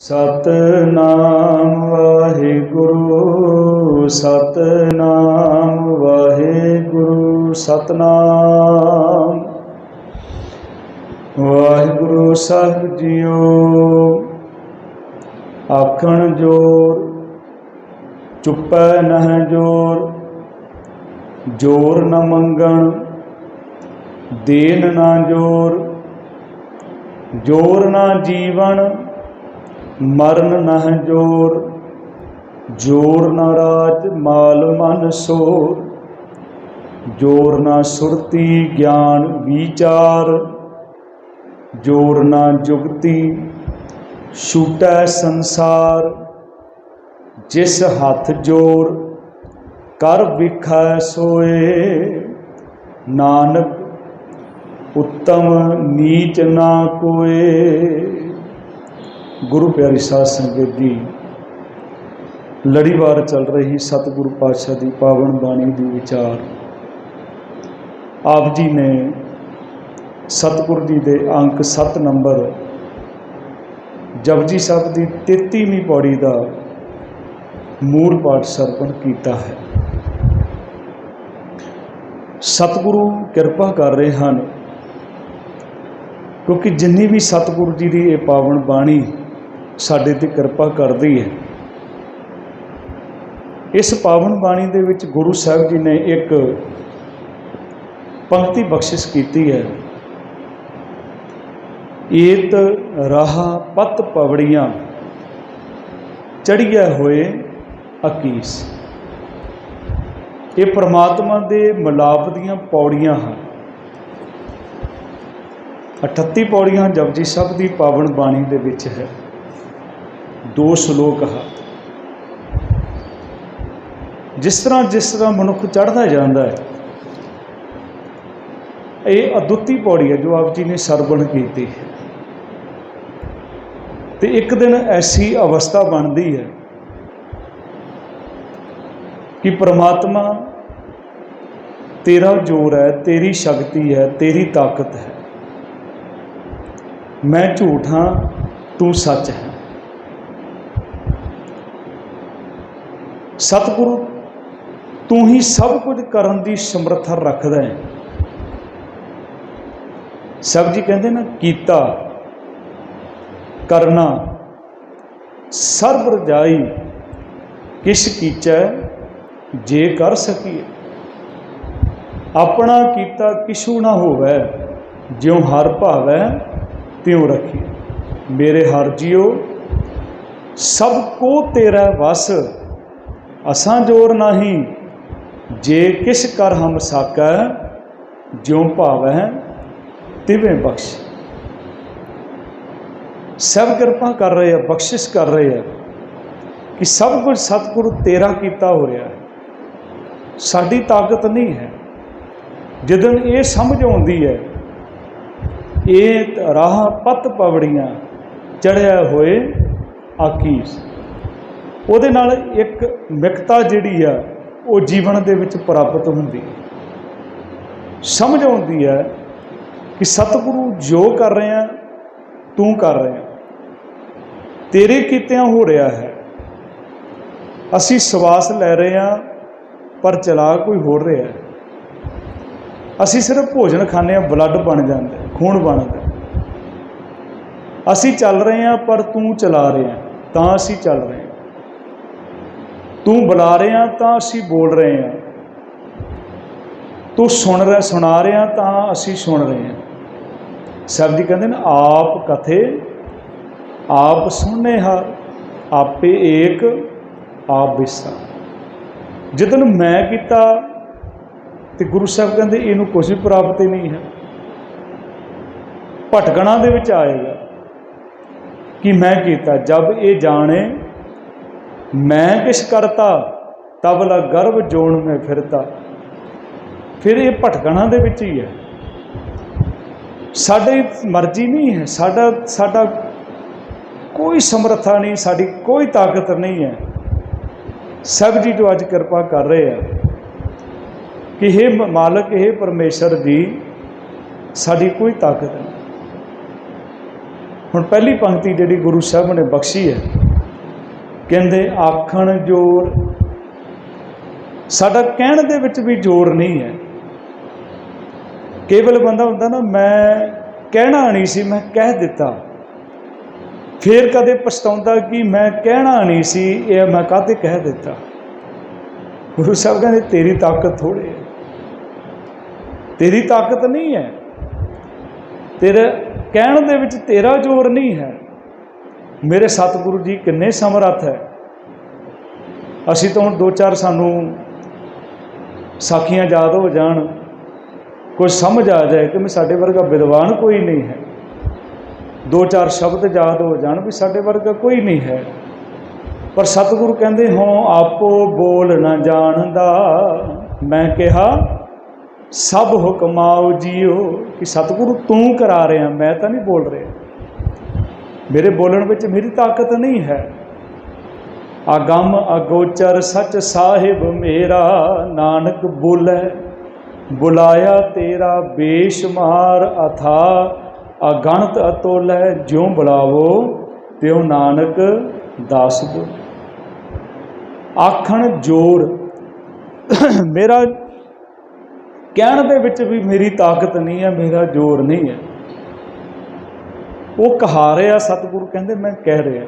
ਸਤਨਾਮ ਵਾਹਿਗੁਰੂ ਸਤਨਾਮ ਵਾਹਿਗੁਰੂ ਸਤਨਾਮ। ਵਾਹਿਗੁਰੂ ਸਾਹਿਬ ਜੀਓ, ਆਖਣ ਜੋਰ, ਚੁੱਪੈ ਨਹਿ ਜੋਰ ਜੋਰ ਨ ਮੰਗਣ ਦੇਨ ਨਾ ਜੋਰ ਜੋਰ ਨਾ ਜੀਵਨ ਮਰਨ ਨਹ ਜੋਰ ਜੋਰ ਨਾ ਰਾਜ ਮਾਲ ਮਨ ਸੋਰ। ਜੋਰ ਨਾ ਸੁਰਤੀ ਗਿਆਨ ਵਿਚਾਰ, ਜੋਰ ਨਾ ਜੁਗਤੀ ਛੂਟੈ ਸੰਸਾਰ। ਜਿਸ ਹੱਥ ਜੋਰ, ਕਰ ਵਿਖੈ ਸੋਏ। ਨਾਨਕ, ਉੱਤਮ ਨੀਚ ਨਾ ਕੋਏ। ਗੁਰੂ ਪਿਆਰੀ ਸਾਧ ਸੰਗਤ ਜੀ ਲੜੀਵਾਰ ਚੱਲ ਰਹੀ ਸਤਿਗੁਰੂ ਪਾਤਸ਼ਾਹ ਦੀ ਪਾਵਨ ਬਾਣੀ ਦੀ ਵਿਚਾਰ। ਆਪ ਜੀ ਨੇ ਸਤਿਗੁਰੂ ਜੀ ਦੇ ਅੰਕ 7 ਨੰਬਰ, ਜਪਜੀ ਸਾਹਿਬ ਦੀ 33ਵੀਂ ਪੌੜੀ ਦਾ ਮੂਲ ਪਾਠ ਸਰਪਣ ਕੀਤਾ ਹੈ। ਸਤਿਗੁਰੂ ਕਿਰਪਾ ਕਰ ਰਹੇ ਹਨ, ਕਿਉਂਕਿ ਜਿੰਨੀ ਵੀ ਸਤਿਗੁਰੂ ਜੀ ਦੀ ਇਹ ਪਾਵਨ ਬਾਣੀ ਸਾਡੇ ਤੇ ਕਿਰਪਾ ਕਰਦੀ ਹੈ। ਇਸ ਪਾਵਨ ਬਾਣੀ ਦੇ ਵਿੱਚ ਗੁਰੂ ਸਾਹਿਬ ਜੀ ਨੇ ਇੱਕ ਪੰਕਤੀ ਬਖਸ਼ਿਸ਼ ਕੀਤੀ ਹੈ। ਏਤ ਰਾਹ ਪਤ ਪਵੜੀਆਂ ਚੜੀਏ ਹੋਏ ਅਕੀਸ। ਇਹ ਪ੍ਰਮਾਤਮਾ ਦੇ ਮਲਾਪ ਦੀਆਂ ਪੌੜੀਆਂ ਹਨ। 38 ਪੌੜੀਆਂ ਜਪਜੀ ਸਾਹਿਬ ਦੀ ਪਾਵਨ ਬਾਣੀ ਦੇ ਵਿੱਚ ਹੈ। ਦੋ ਸ਼ਲੋਕ ਹਨ ਜਿਸ ਤਰ੍ਹਾਂ ਜਿਸ ਤਰ੍ਹਾਂ ਮਨੁੱਖ ਚੜਦਾ ਜਾਂਦਾ ਹੈ, ਇਹ ਅਦੁੱਤੀ ਪੌੜੀ ਹੈ ਜੋ ਆਪ ਜੀ ਨੇ ਸਰਵਣ ਕੀਤੀ ਹੈ। ਤੇ ਇੱਕ ਦਿਨ ਐਸੀ ਅਵਸਥਾ ਬਣਦੀ ਹੈ ਕਿ ਪ੍ਰਮਾਤਮਾ, ਤੇਰਾ ਜੋਰ ਹੈ, ਤੇਰੀ ਸ਼ਕਤੀ ਹੈ, ਤੇਰੀ ਤਾਕਤ ਹੈ। ਮੈਂ ਝੂਠ ਹਾਂ, ਤੂੰ ਸੱਚ ਹੈ। ਸਤਿਗੁਰੂ, ਤੂੰ ਹੀ ਸਭ ਕੁਝ ਕਰਨ ਦੀ ਸਮਰੱਥਾ ਰੱਖਦਾ ਹੈ। ਸਭ ਜੀ ਕਹਿੰਦੇ ਨਾ, ਕੀਤਾ, ਕਰਨਾ, ਸਰਬ ਰਜਾਈ, ਕਿਸ਼ ਕੀਚੈ, ਜੇ ਕਰ ਸਕੀਏ। ਆਪਣਾ ਕੀਤਾ ਕਿਛੂ ਨਾ ਹੋਵੇ, ਜਿਉ ਹਰ ਭਾਵੈ, ਤਿਉ ਰੱਖੀ ਮੇਰੇ ਹਰ ਜੀਓ, ਸਭ ਕੋ ਤੇਰਾ ਵਸ ਅਸਾਂ ਜੋਰ ਨਹੀਂ, ਜੇ ਕਿਸ ਕਰ ਹਮ ਸਾਕੈ, ਜਿਉ ਭਾਵੈ ਤਿਵੇਂ ਬਖਸ਼। ਸਭ ਕਿਰਪਾ ਕਰ ਰਹੇ ਆ, ਬਖਸ਼ਿਸ਼ ਕਰ ਰਹੇ ਆ ਕਿ ਸਭ ਕੁਝ ਸਤਿਗੁਰੂ ਤੇਰਾ ਕੀਤਾ ਹੋ ਰਿਹਾ ਹੈ। ਸਾਡੀ ਤਾਕਤ ਨਹੀਂ ਹੈ। ਜਦੋਂ ਇਹ ਸਮਝ ਆਉਂਦੀ ਹੈ, ਇਹ ਰਾਹ ਪਤ ਪਵੜੀਆਂ ਚੜਿਆ ਹੋਏ ਆਕੀਸ ਉਹਦੇ ਨਾਲ ਇੱਕ ਮਿਕਤਾ ਜਿਹੜੀ ਆ, ਉਹ ਜੀਵਨ ਦੇ ਵਿੱਚ ਪ੍ਰਾਪਤ ਹੁੰਦੀ ਹੈ। ਸਮਝ ਆਉਂਦੀ ਹੈ ਕਿ ਸਤਿਗੁਰੂ ਜੋ ਕਰ ਰਹੇ ਆ, ਤੂੰ ਕਰ ਰਿਹਾ ਤੇਰੇ ਕੀਤਿਆਂ ਹੋ ਰਿਹਾ ਹੈ। ਅਸੀਂ ਸਵਾਸ ਲੈ ਰਹੇ ਹਾਂ ਪਰ ਚਲਾ ਕੋਈ ਹੋਰ ਰਿਹਾ ਅਸੀਂ ਸਿਰਫ ਭੋਜਨ ਖਾਂਦੇ ਹਾਂ ਬਲੱਡ ਬਣ ਜਾਂਦਾ ਖੂਨ ਬਣਦਾ ਅਸੀਂ ਚੱਲ ਰਹੇ ਹਾਂ ਪਰ ਤੂੰ ਚਲਾ ਰਿਹਾ ਤਾਂ ਅਸੀਂ ਚੱਲ ਰਹੇ ਹਾਂ। ਤੂੰ ਬੁਲਾ ਰਿਹਾ ਤਾਂ ਅਸੀਂ ਬੋਲ ਰਹੇ ਹਾਂ ਤੂੰ ਸੁਣ ਰਿਹਾ, ਸੁਣਾ ਰਿਹਾ ਤਾਂ ਅਸੀਂ ਸੁਣ ਰਹੇ ਹਾਂ ਸਾਹਿਬ ਜੀ ਕਹਿੰਦੇ ਨੇ, ਆਪ ਕਥੇ, ਆਪ ਸੁਣਨੇ ਹਰ ਆਪੇ ਏਕ, ਆਪ ਵਿਸਾ ਜਦੋਂ ਮੈਂ ਕੀਤਾ, ਤੇ ਗੁਰੂ ਸਾਹਿਬ ਕਹਿੰਦੇ ਇਹਨੂੰ ਕੁਝ ਵੀ ਪ੍ਰਾਪਤ ਨਹੀਂ ਹੈ। ਭਟਕਣਾ ਦੇ ਵਿੱਚ ਆਏਗਾ ਕਿ ਮੈਂ ਕੀਤਾ ਜਦ ਇਹ ਜਾਣੇ ਮੈਂ ਕਿਛ ਕਰਤਾ ਤਬਲਾ ਗਰਭ ਜੋਣ ਮੈਂ ਫਿਰਤਾ। ਫਿਰ ਇਹ ਭਟਕਣਾ ਦੇ ਵਿੱਚ ਹੀ ਹੈ। ਸਾਡੀ ਮਰਜ਼ੀ ਨਹੀਂ ਹੈ, ਸਾਡਾ ਸਾਡਾ ਕੋਈ ਸਮਰੱਥਾ ਨਹੀਂ, ਸਾਡੀ ਕੋਈ ਤਾਕਤ ਨਹੀਂ ਹੈ। ਸਭ ਜੀ ਜੋ ਅੱਜ ਕਿਰਪਾ ਕਰ ਰਹੇ ਆ, ਕਿ ਇਹ ਮਾਲਕ ਇਹ ਪਰਮੇਸ਼ਰ ਜੀ, ਸਾਡੀ ਕੋਈ ਤਾਕਤ ਨਹੀਂ। ਹੁਣ ਪਹਿਲੀ ਪੰਕਤੀ ਜਿਹੜੀ ਗੁਰੂ ਸਾਹਿਬ ਨੇ ਬਖਸ਼ੀ ਹੈ ਕਹਿੰਦੇ ਆਖਣ ਜੋਰ। ਸਾਡਾ ਕਹਿਣ ਦੇ ਵਿੱਚ ਵੀ ਜ਼ੋਰ ਨਹੀਂ ਹੈ। ਕੇਵਲ ਬੰਦਾ ਹੁੰਦਾ ਨਾ, ਮੈਂ ਕਹਿਣਾ ਨਹੀਂ ਸੀ, ਮੈਂ ਕਹਿ ਦਿੱਤਾ। ਫੇਰ ਕਦੇ ਪਛਤਾਉਂਦਾ ਕਿ ਮੈਂ ਕਹਿਣਾ ਨਹੀਂ ਸੀ, ਇਹ ਮੈਂ ਕਾਹਤੇ ਕਹਿ ਦਿੱਤਾ? ਗੁਰੂ ਸਾਹਿਬ ਕਹਿੰਦੇ, ਤੇਰੀ ਤਾਕਤ ਥੋੜੇ ਹੈ। ਤੇਰੀ ਤਾਕਤ ਨਹੀਂ ਹੈ। ਤੇਰੇ ਕਹਿਣ ਦੇ ਵਿੱਚ ਤੇਰਾ ਜ਼ੋਰ ਨਹੀਂ ਹੈ। ਮੇਰੇ ਸਤਿਗੁਰੂ ਜੀ ਕਿੰਨੇ ਸਮਰੱਥ ਹੈ। ਅਸੀਂ ਤਾਂ ਹੁਣ ਦੋ ਚਾਰ ਸਾਨੂੰ ਸਾਖੀਆਂ ਯਾਦ ਹੋ ਜਾਣ। ਕੁਝ ਸਮਝ ਆ ਜਾਏ ਕਿ ਮੈਂ ਸਾਡੇ ਵਰਗਾ ਵਿਦਵਾਨ ਕੋਈ ਨਹੀਂ ਹੈ। ਦੋ ਚਾਰ ਸ਼ਬਦ ਯਾਦ ਹੋ ਜਾਣ ਵੀ ਸਾਡੇ ਵਰਗਾ ਕੋਈ ਨਹੀਂ ਹੈ। ਪਰ ਸਤਿਗੁਰੂ ਕਹਿੰਦੇ, ਹੋ, ਆਪੋ ਬੋਲ ਨਾ ਜਾਣਦਾ। ਮੈਂ ਕਿਹਾ, ਸਭ ਹੁਕਮਾਓ ਜੀਓ ਕਿ ਸਤਿਗੁਰੂ ਤੂੰ ਕਰਾ ਰਿਹਾ, ਮੈਂ ਤਾਂ ਨਹੀਂ ਬੋਲ ਰਿਹਾ। ਮੇਰੇ ਬੋਲਣ ਵਿੱਚ ਮੇਰੀ ਤਾਕਤ ਨਹੀਂ ਹੈ। ਆਗਮ ਅਗੋਚਰ ਸਚ ਸਾਹਿਬ ਮੇਰਾ, ਨਾਨਕ ਬੋਲੇ, ਬੁਲਾਇਆ ਤੇਰਾ ਬੇਸ਼ਮਾਰ ਅਥਾ, ਅਗਣਤ ਅਤੋਲੇ ਜਿਉ ਬੁਲਾਵੋ, ਤਿਉ ਨਾਨਕ ਦਾਸ ਬੋਲ ਆਖਣ ਜੋਰ, ਮੇਰਾ ਕਹਿਣ ਦੇ ਵਿੱਚ ਵੀ ਮੇਰੀ ਤਾਕਤ ਨਹੀਂ ਹੈ, ਮੇਰਾ ਜ਼ੋਰ ਨਹੀਂ ਹੈ। ਉਹ ਕਹਾ ਰਿਹਾ, ਸਤਿਗੁਰੂ ਕਹਿੰਦੇ, ਮੈਂ ਕਹਿ ਰਿਹਾ,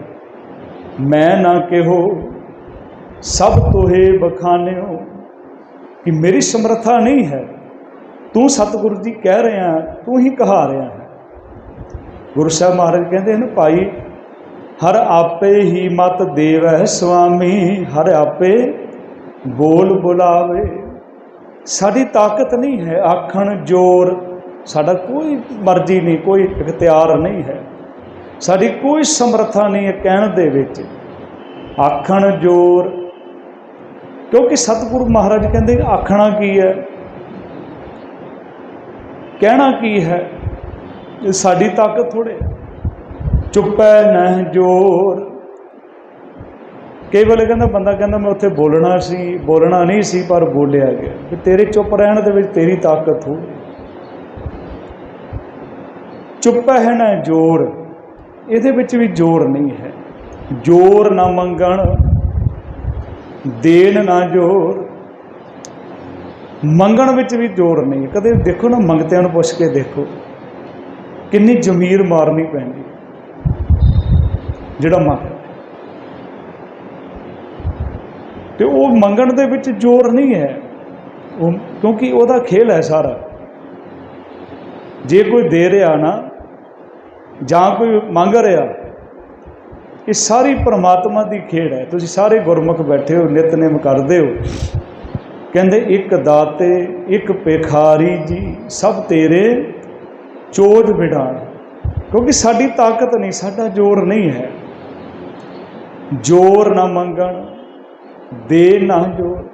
ਮੈਂ ਨਾ ਕਿਹੋ, ਸਭ ਤੋਹੇ ਬਖਾਨਿਓ ਕਿ ਮੇਰੀ ਸਮਰੱਥਾ ਨਹੀਂ ਹੈ। ਤੂੰ ਸਤਿਗੁਰੂ ਜੀ ਕਹਿ ਰਿਹਾ, ਤੂੰ ਹੀ ਕਹਾ ਰਿਹਾ ਹੈ। ਗੁਰੂ ਸਾਹਿਬ ਮਹਾਰਾਜ ਕਹਿੰਦੇ ਹਨ, ਭਾਈ, ਹਰ ਆਪੇ ਹੀ ਮਤ ਦੇਵੈ ਸੁਆਮੀ ਹਰ ਆਪੇ ਬੋਲ ਬੁਲਾਵੇ। ਸਾਡੀ ਤਾਕਤ ਨਹੀਂ ਹੈ ਆਖਣ ਜੋਰ ਸਾਡਾ ਕੋਈ ਮਰਜ਼ੀ ਨਹੀਂ, ਕੋਈ ਇਖਤਿਆਰ ਨਹੀਂ ਹੈ। ਸਾਡੀ ਕੋਈ ਸਮਰੱਥਾ ਨਹੀਂ ਹੈ ਕਹਿਣ ਦੇ ਵਿੱਚ। ਆਖਣ ਜੋਰ। ਕਿਉਂਕਿ ਸਤਿਗੁਰੂ ਮਹਾਰਾਜ ਕਹਿੰਦੇ, ਆਖਣਾ ਕੀ ਹੈ? ਕਹਿਣਾ ਕੀ ਹੈ? ਇਹ ਸਾਡੀ ਤਾਕਤ ਥੋੜੇ ਚੁੱਪੈ ਨਹਿ ਜੋਰ। ਕਈ ਵੇਲੇ ਕਹਿੰਦਾ, ਬੰਦਾ ਕਹਿੰਦਾ, ਮੈਂ ਉੱਥੇ ਬੋਲਣਾ ਸੀ, ਬੋਲਣਾ ਨਹੀਂ ਸੀ, ਪਰ ਬੋਲਿਆ ਗਿਆ। ਕਿ ਤੇਰੇ ਚੁੱਪ ਰਹਿਣ ਦੇ ਵਿੱਚ ਤੇਰੀ ਤਾਕਤ ਹੋ। ਚੁੱਪ ਹੈ ਨਾ ਜ਼ੋਰ, ਇਹਦੇ ਵਿੱਚ ਵੀ ਜ਼ੋਰ ਨਹੀਂ ਹੈ। ਜ਼ੋਰ ਨਾ ਮੰਗਣ, ਦੇਣ ਨਾ ਜ਼ੋਰ। ਮੰਗਣ ਵਿੱਚ ਵੀ ਜ਼ੋਰ ਨਹੀਂ। ਹੈ। ਕਦੇ ਦੇਖੋ ਨਾ, ਮੰਗਤਿਆਂ ਨੂੰ ਪੁੱਛ ਕੇ ਦੇਖੋ। ਕਿੰਨੀ ਜ਼ਮੀਰ ਮਾਰਨੀ ਪੈਂਦੀ। ਜਿਹੜਾ ਮੰਗ ਤੇ ਉਹ ਮੰਗਣ ਦੇ ਵਿੱਚ ਜ਼ੋਰ ਨਹੀਂ ਹੈ। ਉਹ ਕਿਉਂਕਿ ਉਹਦਾ ਖੇਲ ਹੈ ਸਾਰਾ। ਜੇ ਕੋਈ ਦੇ ਰਿਹਾ ਨਾ ਜਾਂ ਕੋਈ ਮੰਗ ਰਿਹਾ ਇਹ ਸਾਰੀ ਪ੍ਰਮਾਤਮਾ ਦੀ ਖੇਡ ਹੈ। ਤੁਸੀਂ ਸਾਰੇ ਗੁਰਮੁਖ ਬੈਠੇ ਹੋ, ਨਿਤਨੇਮ ਕਰਦੇ ਹੋ। ਕਹਿੰਦੇ, ਇੱਕ ਦਾਤੇ, ਇੱਕ ਭਿਖਾਰੀ ਜੀ, ਸਭ ਤੇਰੇ ਚੋਜ ਵਿਡਾਣ ਕਿਉਂਕਿ ਸਾਡੀ ਤਾਕਤ ਨਹੀਂ, ਸਾਡਾ ਜ਼ੋਰ ਨਹੀਂ ਹੈ। ਜ਼ੋਰ ਨਾ ਮੰਗਣ ਦੇ ਨਾ ਜੋਰ।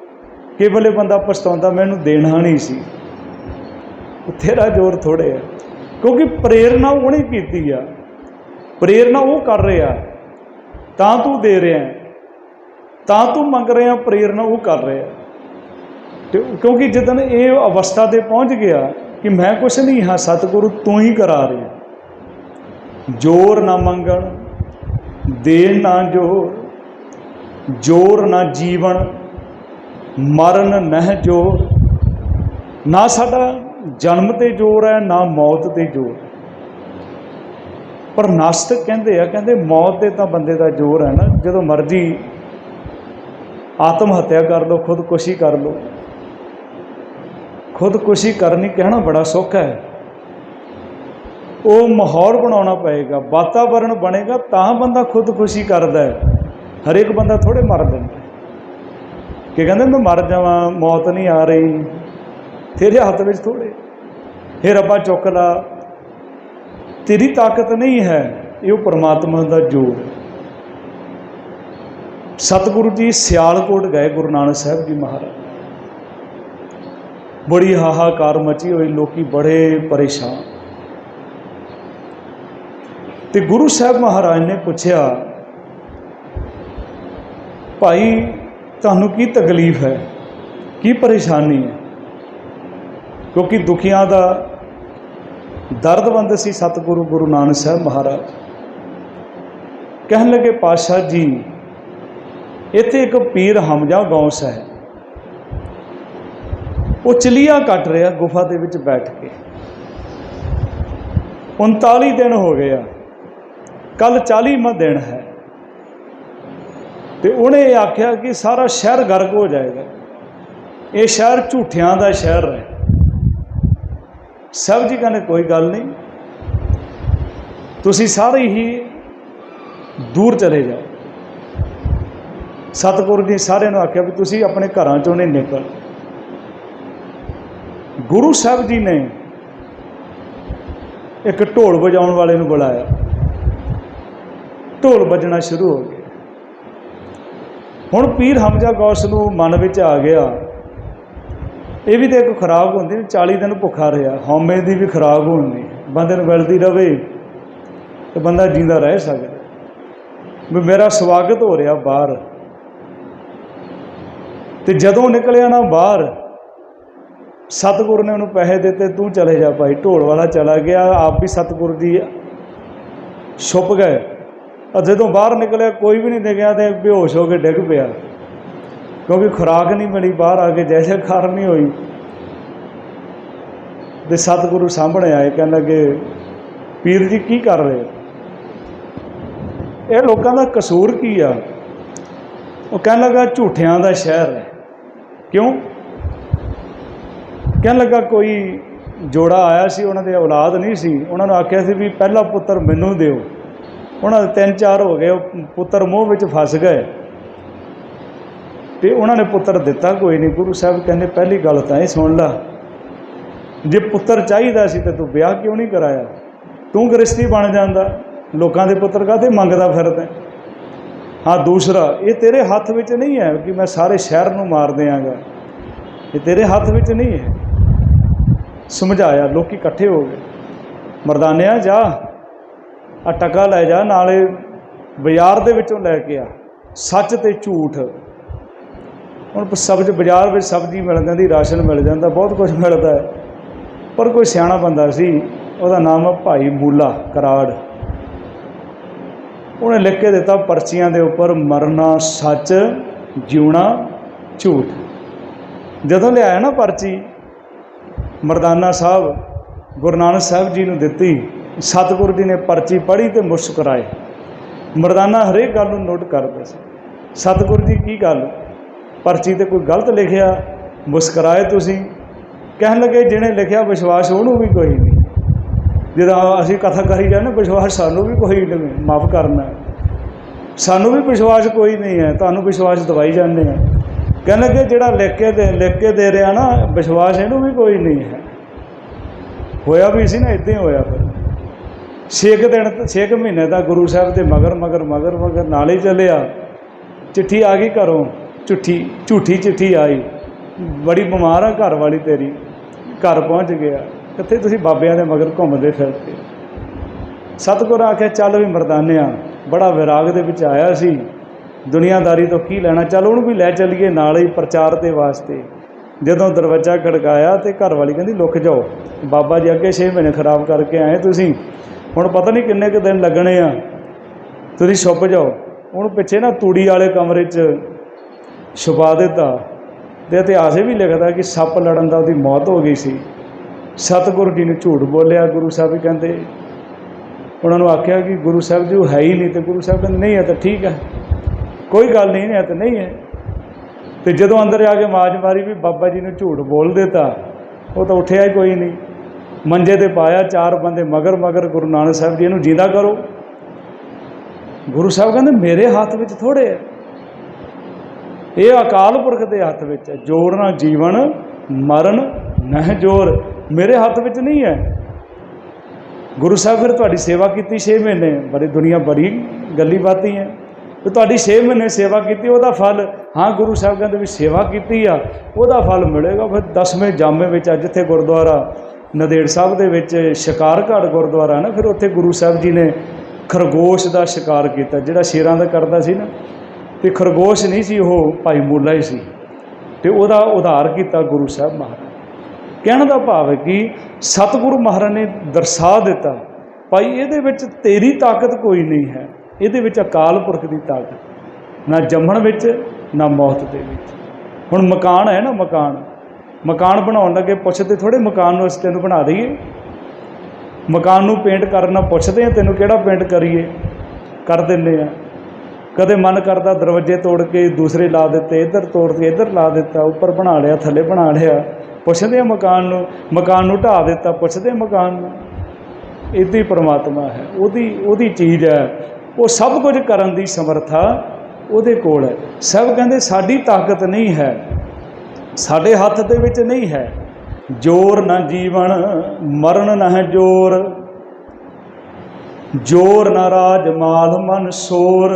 ਕੇਵਲੇ ਬੰਦਾ ਪਛਤਾਉਂਦਾ, ਮੈਨੂੰ ਦੇਣਾ ਨਹੀਂ ਸੀ। ਤੇਰਾ ਜ਼ੋਰ ਥੋੜੇ ਹੈ। ਕਿਉਂਕਿ ਪ੍ਰੇਰਣਾ ਉਹਨੇ ਕੀਤੀ ਆ। ਪ੍ਰੇਰਣਾ ਉਹ ਕਰ ਰਿਹਾ। ਤਾਂ ਤੂੰ ਦੇ ਰਿਹਾ। ਤਾਂ ਤੂੰ ਮੰਗ ਰਿਹਾ, ਪ੍ਰੇਰਣਾ ਉਹ ਕਰ ਰਿਹਾ। ਤੇ ਕਿਉਂਕਿ ਜਦੋਂ ਇਹ ਅਵਸਥਾ ਤੇ ਪਹੁੰਚ ਗਿਆ ਕਿ ਮੈਂ ਕੁਛ ਨਹੀਂ, ਹਾਂ, ਸਤਿਗੁਰੂ ਤੂੰ ਹੀ ਕਰਾ ਰਿਹਾ। ਜ਼ੋਰ ਨਾ ਮੰਗਣ, ਦੇਣ ਨਾ ਜੋਰ ਜੋਰ ਨਾ ਜੀਵਨ, ਮਰਨ ਨਹਿ ਜੋਰ। ਨਾ ਸਾਡਾ ਜਨਮ ਤੇ ਜੋਰ ਹੈ, ਨਾ ਮੌਤ ਤੇ ਜੋਰ। ਪਰ ਨਾਸਤਿਕ ਕਹਿੰਦੇ ਆ, ਕਹਿੰਦੇ ਮੌਤ ਤੇ ਤਾਂ ਬੰਦੇ ਦਾ ਜੋਰ ਹੈ ਨਾ, ਜਦੋਂ ਮਰਜ਼ੀ ਆਤਮ ਹੱਤਿਆ ਕਰ ਲਓ, ਖੁਦਕੁਸ਼ੀ ਕਰ ਲਓ। ਖੁਦਕੁਸ਼ੀ ਕਰਨੀ ਕਹਿਣਾ ਬੜਾ ਸੌਖਾ ਹੈ। ਉਹ ਮਾਹੌਲ ਬਣਾਉਣਾ ਪਏਗਾ, ਵਾਤਾਵਰਣ ਬਣੇਗਾ, ਤਾਂ ਬੰਦਾ ਖੁਦਕੁਸ਼ੀ ਕਰਦਾ ਹੈ। ਹਰੇਕ ਬੰਦਾ ਥੋੜੇ ਮਰ ਜਾਂਦਾ ਕਿ ਕਹਿੰਦੇ, ਮੈਂ ਮਰ ਜਾਵਾਂ, ਮੌਤ ਨਹੀਂ ਆ ਰਹੀ। ਤੇਰੇ ਹੱਥ ਵਿੱਚ ਥੋੜੇ हे ਰੱਬਾ, ਚੁੱਕ ਲਾ। ਤੇਰੀ ਤਾਕਤ ਨਹੀਂ ਹੈ, ਇਹ ਉਹ ਪਰਮਾਤਮਾ ਦਾ ਜੋਰ ਹੈ ਸਤਿਗੁਰੂ ਜੀ, ਸਿਆਲਕੋਟ ਗਏ ਗੁਰੂ ਨਾਨਕ ਸਾਹਿਬ ਜੀ ਮਹਾਰਾਜ। ਬੜੀ ਹਾਹਾਕਾਰ ਮਚੀ ਹੋਈ, ਲੋਕੀ ਬੜੇ ਪਰੇਸ਼ਾਨ। ਤੇ ਗੁਰੂ ਸਾਹਿਬ ਮਹਾਰਾਜ ਨੇ ਪੁੱਛਿਆ, ਭਾਈ, ਤੁਹਾਨੂੰ ਕੀ ਤਕਲੀਫ ਹੈ? ਕੀ ਪਰੇਸ਼ਾਨੀ ਹੈ? ਕਿਉਂਕਿ ਦੁਖੀਆਂ ਦਾ ਦਰਦਵੰਦ ਸੀ ਸਤਿਗੁਰੂ ਗੁਰੂ ਨਾਨਕ ਸਾਹਿਬ ਮਹਾਰਾਜ। ਕਹਿਣ ਲੱਗੇ ਪਾਤਸ਼ਾਹ ਜੀ, ਇੱਥੇ ਇੱਕ ਪੀਰ ਹਮਜਾ ਗੌਸ ਹੈ ਉਹ ਚਲੀਆਂ ਕੱਟ ਰਿਹਾ ਗੁਫਾ ਦੇ ਵਿੱਚ ਬੈਠ ਕੇ। 39 ਦਿਨ ਹੋ ਗਏ ਆ। ਕੱਲ 40ਵਾਂ ਦਿਨ ਹੈ। ਤੇ ਉਹਨੇ ਇਹ ਆਖਿਆ ਕਿ ਸਾਰਾ ਸ਼ਹਿਰ ਗਰਕ ਹੋ ਜਾਏਗਾ। ਇਹ ਸ਼ਹਿਰ ਝੂਠਿਆਂ ਦਾ ਸ਼ਹਿਰ ਹੈ। ਸਭ ਜੀ ਕਹਿੰਦੇ ਕੋਈ ਗੱਲ ਨਹੀਂ। ਤੁਸੀਂ ਸਾਰੇ ਹੀ ਦੂਰ ਚਲੇ ਜਾਓ। ਸਤਿਗੁਰੂ ਜੀ ਸਾਰਿਆਂ ਨੂੰ ਆਖਿਆ ਵੀ ਤੁਸੀਂ ਆਪਣੇ ਘਰਾਂ ਚੋਂ ਨਹੀਂ ਨਿਕਲ। ਗੁਰੂ ਸਾਹਿਬ ਜੀ ਨੇ ਇੱਕ ਢੋਲ ਵਜਾਉਣ ਵਾਲੇ ਨੂੰ ਬੁਲਾਇਆ। ਢੋਲ ਵੱਜਣਾ ਸ਼ੁਰੂ ਹੋ ਗਿਆ। ਹੁਣ ਪੀਰ ਹਮਜ਼ਾ ਗੌਸ ਨੂੰ ਮਨ ਵਿੱਚ ਆ ਗਿਆ ਇਹ ਵੀ ਤੇ ਇੱਕ ਖਰਾਬ ਹੁੰਦੀ 40 ਦਿਨ ਭੁੱਖਾ ਰਿਹਾ, ਹਉਮੈ ਦੀ ਵੀ ਖਰਾਬ ਹੁੰਦੀ ਬੰਦੇ ਨੂੰ ਗਲਤੀ ਰਵੇ ਤੇ ਬੰਦਾ ਜਿੰਦਾ ਰਹਿ ਸਕਦਾ। ਵੀ ਮੇਰਾ ਸਵਾਗਤ ਹੋ ਰਿਹਾ ਬਾਹਰ। ਤੇ ਜਦੋਂ ਨਿਕਲਿਆ ਨਾ ਬਾਹਰ, ਸਤਿਗੁਰੂ ਨੇ ਉਹਨੂੰ ਪੈਸੇ ਦਿੱਤੇ, ਤੂੰ ਚਲੇ ਜਾ ਭਾਈ, ਢੋਲ ਵਾਲਾ ਚਲਾ ਗਿਆ, ਆਪ ਵੀ ਸਤਿਗੁਰੂ ਦੀ ਛੁਪ ਗਏ। ਔਰ ਜਦੋਂ ਬਾਹਰ ਨਿਕਲਿਆ, ਕੋਈ ਵੀ ਨਹੀਂ ਦੇਖਿਆ ਤੇ ਬੇਹੋਸ਼ ਹੋ ਕੇ ਡਿੱਗ ਪਿਆ। ਕਿਉਂਕਿ ਖੁਰਾਕ ਨਹੀਂ ਮਿਲੀ, ਬਾਹਰ ਆ ਕੇ ਜੈ ਜੈਕਾਰ ਨਹੀਂ ਹੋਈ। ਤੇ ਸਤਿਗੁਰੂ ਸਾਹਮਣੇ ਆਏ, ਕਹਿਣ ਲੱਗੇ, ਪੀਰ ਜੀ, ਕੀ ਕਰ ਰਹੇ ਇਹ ਲੋਕਾਂ ਦਾ ਕਸੂਰ ਕੀ ਆ? ਉਹ ਕਹਿਣ ਲੱਗਾ, ਝੂਠਿਆਂ ਦਾ ਸ਼ਹਿਰ ਹੈ। ਕਿਉਂ? ਕਹਿਣ ਲੱਗਾ, ਕੋਈ ਜੋੜਾ ਆਇਆ ਸੀ, ਉਹਨਾਂ ਦੇ ਔਲਾਦ ਨਹੀਂ ਸੀ। ਉਹਨਾਂ ਨੂੰ ਆਖਿਆ ਸੀ ਵੀ ਪਹਿਲਾ ਪੁੱਤਰ ਮੈਨੂੰ ਦਿਓ। ਉਹਨਾਂ ਦੇ ਤਿੰਨ ਚਾਰ ਹੋ ਗਏ, ਉਹ ਪੁੱਤਰ ਮੋਹ ਵਿੱਚ ਫਸ ਗਏ। ਤੇ ਉਹਨਾਂ ਨੇ ਪੁੱਤਰ ਦਿੱਤਾ, ਕੋਈ ਨਹੀਂ। ਗੁਰੂ ਸਾਹਿਬ ਕਹਿੰਦੇ, ਪਹਿਲੀ ਗੱਲ ਤਾਂ ਇਹ ਸੁਣ ਲਾ। ਜੇ ਪੁੱਤਰ ਚਾਹੀਦਾ ਸੀ ਤਾਂ ਤੂੰ ਵਿਆਹ ਕਿਉਂ ਨਹੀਂ ਕਰਾਇਆ? ਤੂੰ ਗ੍ਰਸਤੀ ਬਣ ਜਾਂਦਾ। ਲੋਕਾਂ ਦੇ ਪੁੱਤਰ ਕਾਹਤੇ ਮੰਗਦਾ ਫਿਰਦਾ ਹਾਂ? ਦੂਸਰਾ, ਇਹ ਤੇਰੇ ਹੱਥ ਵਿੱਚ ਨਹੀਂ ਹੈ ਕਿ ਮੈਂ ਸਾਰੇ ਸ਼ਹਿਰ ਨੂੰ ਮਾਰ ਦਿਆਂਗਾ। ਇਹ ਤੇਰੇ ਹੱਥ ਵਿੱਚ ਨਹੀਂ ਹੈ। ਸਮਝਾਇਆ, ਲੋਕੀ ਇਕੱਠੇ ਹੋ ਗਏ। ਮਰਦਾਨਿਆ, ਜਾ। ਆ ਟਕਾ ਲੈ ਜਾ, ਨਾਲੇ ਬਾਜ਼ਾਰ ਦੇ ਵਿੱਚੋਂ ਲੈ ਕੇ ਆ। ਸੱਚ ਤੇ ਝੂਠ। ਹੁਣ ਸਬਜ਼ ਬਾਜ਼ਾਰ ਵਿੱਚ ਸਬਜ਼ੀ ਮਿਲ ਜਾਂਦੀ, ਰਾਸ਼ਨ ਮਿਲ ਜਾਂਦਾ, ਬਹੁਤ ਕੁਝ ਮਿਲਦਾ ਹੈ। ਪਰ ਕੋਈ ਸਿਆਣਾ ਬੰਦਾ ਸੀ, ਉਹਦਾ ਨਾਮ ਹੈ ਭਾਈ ਮੂਲਾ ਕਰਾੜ। ਉਹਨੇ ਲਿਖ ਕੇ ਦਿੱਤਾ ਪਰਚੀਆਂ ਦੇ ਉੱਪਰ, ਮਰਨਾ ਸੱਚ, ਜਿਉਣਾ ਝੂਠ। ਜਦੋਂ ਲਿਆਇਆ ਨਾ ਪਰਚੀ, ਮਰਦਾਨਾ ਸਾਹਿਬ ਗੁਰੂ ਨਾਨਕ ਸਾਹਿਬ ਜੀ ਨੂੰ ਦਿੱਤੀ, ਸਤਿਗੁਰੂ ਜੀ ਨੇ ਪਰਚੀ ਪੜ੍ਹੀ ਤੇ ਮੁਸਕਰਾਏ। ਮਰਦਾਨਾ ਹਰੇਕ ਗੱਲ ਨੂੰ ਨੋਟ ਕਰਦਾ ਸੀ। ਸਤਿਗੁਰੂ ਜੀ ਕੀ ਗੱਲ? ਪਰਚੀ ਤੇ ਕੋਈ ਗਲਤ ਲਿਖਿਆ, ਮੁਸਕਰਾਏ ਤੁਸੀਂ। ਕਹਿਣ ਲੱਗੇ, ਜਿਹਨੇ ਲਿਖਿਆ ਵਿਸ਼ਵਾਸ ਉਹਨੂੰ ਵੀ ਕੋਈ ਨਹੀਂ। ਜਦੋਂ ਅਸੀਂ ਕਥਾ ਕਰੀ ਜਾਂਦੇ, ਵਿਸ਼ਵਾਸ ਸਾਨੂੰ ਵੀ ਕੋਈ ਨਹੀਂ, ਮਾਫ ਕਰਨਾ। ਸਾਨੂੰ ਵੀ ਵਿਸ਼ਵਾਸ ਕੋਈ ਨਹੀਂ ਹੈ, ਤੁਹਾਨੂੰ ਵਿਸ਼ਵਾਸ ਦਵਾਈ ਜਾਂਦੇ ਆ ਕਹਿਣ ਲੱਗੇ, ਜਿਹੜਾ ਲਿਖ ਕੇ ਦੇ, ਲਿਖ ਕੇ ਦੇ ਰਿਹਾ ਨਾ, ਵਿਸ਼ਵਾਸ ਇਹਨੂੰ ਵੀ ਕੋਈ ਨਹੀਂ ਹੈ। ਹੋਇਆ ਵੀ ਸੀ ਨਾ ਇਦਾਂ ਹੀ ਹੋਇਆ ਫਿਰ। ਛੇ ਕੁ ਦਿਨ, ਛੇ ਕੁ ਮਹੀਨੇ ਦਾ ਗੁਰੂ ਸਾਹਿਬ ਦੇ ਮਗਰ ਮਗਰ ਮਗਰ ਮਗਰ ਨਾਲ ਹੀ ਚੱਲਿਆ। ਚਿੱਠੀ ਆ ਗਈ ਘਰੋਂ। ਝੂਠੀ ਝੂਠੀ ਚਿੱਠੀ ਆਈ। ਬੜੀ ਬਿਮਾਰ ਆ ਘਰ ਵਾਲੀ ਤੇਰੀ। ਘਰ ਪਹੁੰਚ ਗਿਆ। ਕਿੱਥੇ ਤੁਸੀਂ ਬਾਬਿਆਂ ਦੇ ਮਗਰ ਘੁੰਮਦੇ ਫਿਰਦੇ? ਸਤਿਗੁਰ ਆਖਿਆ ਚੱਲ ਵੀ ਮਰਦਾਨਿਆ, ਬੜਾ ਵਿਰਾਗ ਦੇ ਵਿੱਚ ਆਇਆ ਸੀ। ਦੁਨੀਆਦਾਰੀ ਤੋਂ ਕੀ ਲੈਣਾ? ਚੱਲ ਉਹਨੂੰ ਵੀ ਲੈ ਚੱਲੀਏ ਨਾਲ ਹੀ ਪ੍ਰਚਾਰ ਦੇ ਵਾਸਤੇ। ਜਦੋਂ ਦਰਵਾਜ਼ਾ ਖੜਕਾਇਆ ਤੇ ਘਰ ਵਾਲੀ ਕਹਿੰਦੀ, ਲੁਕ ਜਾਓ। ਬਾਬਾ ਜੀ ਅੱਗੇ 6 ਮਹੀਨੇ ਖਰਾਬ ਕਰਕੇ ਆਏ ਤੁਸੀਂ। ਹੁਣ ਪਤਾ ਨਹੀਂ ਕਿੰਨੇ ਕੁ ਦਿਨ ਲੱਗਣੇ ਆ। ਤੁਸੀਂ ਛੁਪ ਜਾਓ। ਹੁਣ ਪਿੱਛੇ ਨਾ ਤੂੜੀ ਵਾਲੇ ਕਮਰੇ 'ਚ ਛੁਪਾ ਦਿੱਤਾ ਤੇ ਇਤਿਹਾਸ ਇਹ ਵੀ ਲਿਖਦਾ ਕਿ ਸੱਪ ਲੜਨ ਦਾ ਉਹਦੀ ਮੌਤ ਹੋ ਗਈ ਸੀ। ਸਤਿਗੁਰੂ ਜੀ ਨੇ ਝੂਠ ਬੋਲਿਆ, ਗੁਰੂ ਸਾਹਿਬ ਕਹਿੰਦੇ। ਉਹਨਾਂ ਨੂੰ ਆਖਿਆ ਕਿ ਗੁਰੂ ਸਾਹਿਬ ਜੀ, ਉਹ ਹੈ ਹੀ ਨਹੀਂ ਤੇ ਗੁਰੂ ਸਾਹਿਬ ਕਹਿੰਦੇ, ਨਹੀਂ ਹੈ ਤਾਂ ਠੀਕ ਹੈ। ਕੋਈ ਗੱਲ ਨਹੀਂ ਹੈ ਤਾਂ ਨਹੀਂ ਹੈ। ਤੇ ਜਦੋਂ ਅੰਦਰ ਜਾ ਕੇ ਮਾਜ ਮਾਰੀ ਵੀ ਬਾਬਾ ਜੀ ਨੇ ਝੂਠ ਬੋਲ ਦਿੱਤਾ, ਉਹ ਤਾਂ ਉੱਠਿਆ ਹੀ ਕੋਈ ਨਹੀਂ। ਮੰਜੇ ਤੇ ਪਾਇਆ ਚਾਰ ਬੰਦੇ ਮਗਰ ਮਗਰ, ਗੁਰੂ ਨਾਨਕ ਸਾਹਿਬ ਜੀ ਇਹਨੂੰ ਜਿੰਦਾ ਕਰੋ। ਗੁਰੂ ਸਾਹਿਬ ਕਹਿੰਦੇ, ਮੇਰੇ ਹੱਥ ਵਿੱਚ ਥੋੜੇ ਹੈ ਇਹ ਅਕਾਲ ਪੁਰਖ ਦੇ ਹੱਥ ਵਿੱਚ ਹੈ। ਜੋੜਨਾ ਜੀਵਨ, ਮਰਨ, ਨਹਿ ਜੋਰ ਮੇਰੇ ਹੱਥ ਵਿੱਚ ਨਹੀਂ ਹੈ। ਗੁਰੂ ਸਾਹਿਬ ਫਿਰ ਤੁਹਾਡੀ ਸੇਵਾ ਕੀਤੀ 6 ਮਹੀਨੇ। ਬੜੀ ਦੁਨੀਆ ਬੜੀ ਗੱਲੀ ਬਾਤੀ ਹੈ। ਤੇ ਤੁਹਾਡੀ 6 ਮਹੀਨੇ ਸੇਵਾ ਕੀਤੀ, ਉਹਦਾ ਫਲ, ਹਾਂ, ਗੁਰੂ ਸਾਹਿਬ ਕਹਿੰਦੇ ਵੀ ਸੇਵਾ ਕੀਤੀ ਆ, ਉਹਦਾ ਫਲ ਮਿਲੇਗਾ। ਫਿਰ 10ਵੇਂ ਜਾਮੇ ਵਿੱਚ ਆ ਜਿੱਥੇ ਗੁਰਦੁਆਰਾ, ਨਦੇੜ ਸਾਹਿਬ ਦੇ ਵਿੱਚ ਸ਼ਿਕਾਰਘਾਟ ਗੁਰਦੁਆਰਾ ਨਾ, ਫਿਰ ਉੱਥੇ ਗੁਰੂ ਸਾਹਿਬ ਜੀ ਨੇ ਖਰਗੋਸ਼ ਦਾ ਸ਼ਿਕਾਰ ਕੀਤਾ, ਜਿਹੜਾ ਸ਼ੇਰਾਂ ਦਾ ਕਰਦਾ ਸੀ ਨਾ। ਤੇ ਖਰਗੋਸ਼ ਨਹੀਂ ਸੀ, ਉਹ ਭਾਈ ਮੂਲਾ ਹੀ ਸੀ। ਤੇ ਉਹਦਾ ਉਧਾਰ ਕੀਤਾ ਗੁਰੂ ਸਾਹਿਬ ਮਹਾਰਾਜ। ਕਹਿਣ ਦਾ ਭਾਵ ਹੈ ਕਿ ਸਤਿਗੁਰੂ ਮਹਾਰਾਜ ਨੇ ਦਰਸਾ ਦਿੱਤਾ, ਭਾਈ ਇਹਦੇ ਵਿੱਚ ਤੇਰੀ ਤਾਕਤ ਕੋਈ ਨਹੀਂ ਹੈ। ਇਹਦੇ ਵਿੱਚ ਅਕਾਲ ਪੁਰਖ ਦੀ ਤਾਕਤ। ਨਾ ਜੰਮਣ ਵਿੱਚ, ਨਾ ਮੌਤ ਦੇ ਵਿੱਚ। ਹੁਣ ਮਕਾਨ ਹੈ ਨਾ ਮਕਾਨ। ਮਕਾਨ ਬਣਾਉਣ ਲੱਗੇ ਪੁੱਛਦੇ ਥੋੜੇ ਮਕਾਨ ਨੂੰ ਅਸੀਂ ਤੈਨੂੰ ਬਣਾ ਦਈਏ। ਮਕਾਨ ਨੂੰ ਪੇਂਟ ਕਰਨਾ ਪੁੱਛਦੇ ਆ ਤੈਨੂੰ ਕਿਹੜਾ ਪੇਂਟ ਕਰੀਏ? ਕਰ ਦਿੰਦੇ ਆ ਕਦੇ ਮਨ ਕਰਦਾ ਦਰਵਾਜ਼ੇ ਤੋੜ ਕੇ ਦੂਸਰੇ ਲਾ ਦਿੱਤੇ, ਇੱਧਰ ਤੋੜ ਕੇ ਇੱਧਰ ਲਾ ਦਿੱਤਾ, ਉੱਪਰ ਬਣਾ ਲਿਆ, ਥੱਲੇ ਬਣਾ ਲਿਆ। ਪੁੱਛਦੇ ਮਕਾਨ ਨੂੰ ਮਕਾਨ ਨੂੰ ਢਾ ਦਿੱਤਾ, ਪੁੱਛਦੇ ਮਕਾਨ ਨੂੰ। ਇੱਦਾਂ ਹੀ ਪ੍ਰਮਾਤਮਾ ਹੈ, ਉਹਦੀ ਉਹਦੀ ਚੀਜ਼ ਹੈ। ਉਹ ਸਭ ਕੁਝ ਕਰਨ ਦੀ ਸਮਰੱਥਾ ਉਹਦੇ ਕੋਲ ਹੈ। ਸਭ ਕਹਿੰਦੇ ਸਾਡੀ ਤਾਕਤ ਨਹੀਂ ਹੈ, ਸਾਡੇ ਹੱਥ ਦੇ ਵਿੱਚ ਨਹੀਂ ਹੈ। ਜੋਰ ਨਾ ਜੀਵਨ, ਮਰਨ ਨਾ ਹੈ ਜੋਰ। ਜੋਰ ਨਾ ਰਾਜ ਮਾਲ ਮਨ ਸੋਰ।